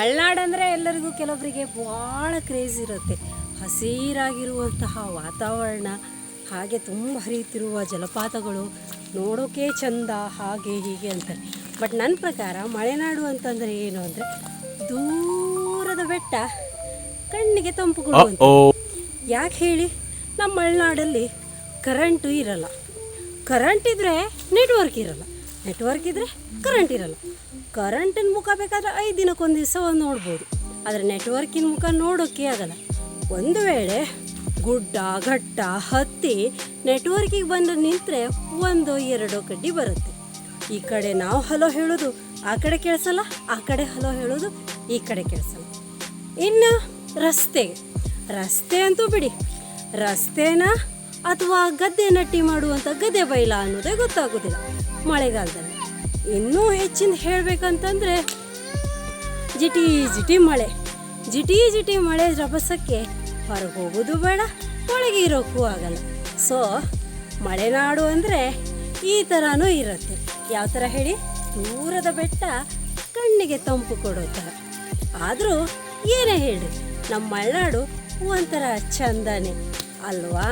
ಮಲೆನಾಡಂದರೆ ಎಲ್ಲರಿಗೂ ಕೆಲವರಿಗೆ ಭಾಳ ಕ್ರೇಜ್ ಇರುತ್ತೆ. ಹಸಿರಾಗಿರುವಂತಹ ವಾತಾವರಣ ಹಾಗೆ ತುಂಬ ಹರಿಯುತ್ತಿರುವ ಜಲಪಾತಗಳು ನೋಡೋಕೆ ಚಂದ ಹಾಗೆ ಹೀಗೆ ಅಂತಾರೆ. ಬಟ್ ನನ್ನ ಪ್ರಕಾರ ಮಳೆನಾಡು ಅಂತಂದರೆ ಏನು ಅಂದರೆ ದೂರದ ಬೆಟ್ಟ ಕಣ್ಣಿಗೆ ತಂಪು ಅಂತ ಯಾಕೆ ಹೇಳಿ? ನಮ್ಮ ಮಲೆನಾಡಲ್ಲಿ ಕರೆಂಟು ಇರಲ್ಲ. ಕರೆಂಟ್ ಇದ್ದರೆ ನೆಟ್ವರ್ಕ್ ಇರಲ್ಲ. ನೆಟ್ವರ್ಕ್ ಇದ್ದರೆ ಕರೆಂಟ್ ಇರಲ್ಲ. ಕರೆಂಟಿನ ಮುಖ ಬೇಕಾದ್ರೆ ಐದು ದಿನಕ್ಕೊಂದು ದಿವಸ ನೋಡ್ಬೋದು. ಆದರೆ ನೆಟ್ವರ್ಕಿನ ಮುಖ ನೋಡೋಕ್ಕೆ ಆಗಲ್ಲ. ಒಂದು ವೇಳೆ ಗುಡ್ಡ, ಘಟ್ಟ, ಹತ್ತಿ ನೆಟ್ವರ್ಕಿಗೆ ಬಂದು ನಿಂತರೆ ಒಂದು ಎರಡು ಕಡ್ಡಿ ಬರುತ್ತೆ. ಈ ಕಡೆ ನಾವು ಹಲೋ ಹೇಳೋದು, ಆ ಕಡೆ ಕೇಳಿಸಲ್ಲ, ಆ ಕಡೆ ಹಲೋ ಹೇಳೋದು, ಈ ಕಡೆ ಕೇಳಿಸಲ್ಲ. ಇನ್ನು ರಸ್ತೆ ರಸ್ತೆ ಅಂತೂ ಬಿಡಿ. ರಸ್ತೆನ ಅಥವಾ ಗದ್ದೆ ನಟ್ಟಿ ಮಾಡುವಂಥ ಗದ್ದೆ ಬೈಲ ಅನ್ನೋದೇ ಗೊತ್ತಾಗೋದಿಲ್ಲ ಮಳೆಗಾಲದಲ್ಲಿ. ಇನ್ನೂ ಹೆಚ್ಚಿನ ಹೇಳಬೇಕಂತಂದರೆ ಜಿಟಿ ಜಿಟಿ ಮಳೆ. ಜಿಟಿ ಜಿಟಿ ಮಳೆ ರಭಸಕ್ಕೆ ಹೊರಗೆ ಹೋಗೋದು ಬೇಡ, ಒಳಗೆ ಇರೋಕ್ಕೂ ಆಗಲ್ಲ. ಸೊ ಮಳೆನಾಡು ಅಂದರೆ ಈ ಥರನೂ ಇರುತ್ತೆ. ಯಾವ ಥರ ಹೇಳಿ? ದೂರದ ಬೆಟ್ಟ ಕಣ್ಣಿಗೆ ತಂಪು ಕೊಡೋ ಥರ ಆದರೂ ಏನೇ ಹೇಳಿ ನಮ್ಮ ಮಲೆನಾಡು ಒಂಥರ ಚಂದನೆ, ಅಲ್ವಾ?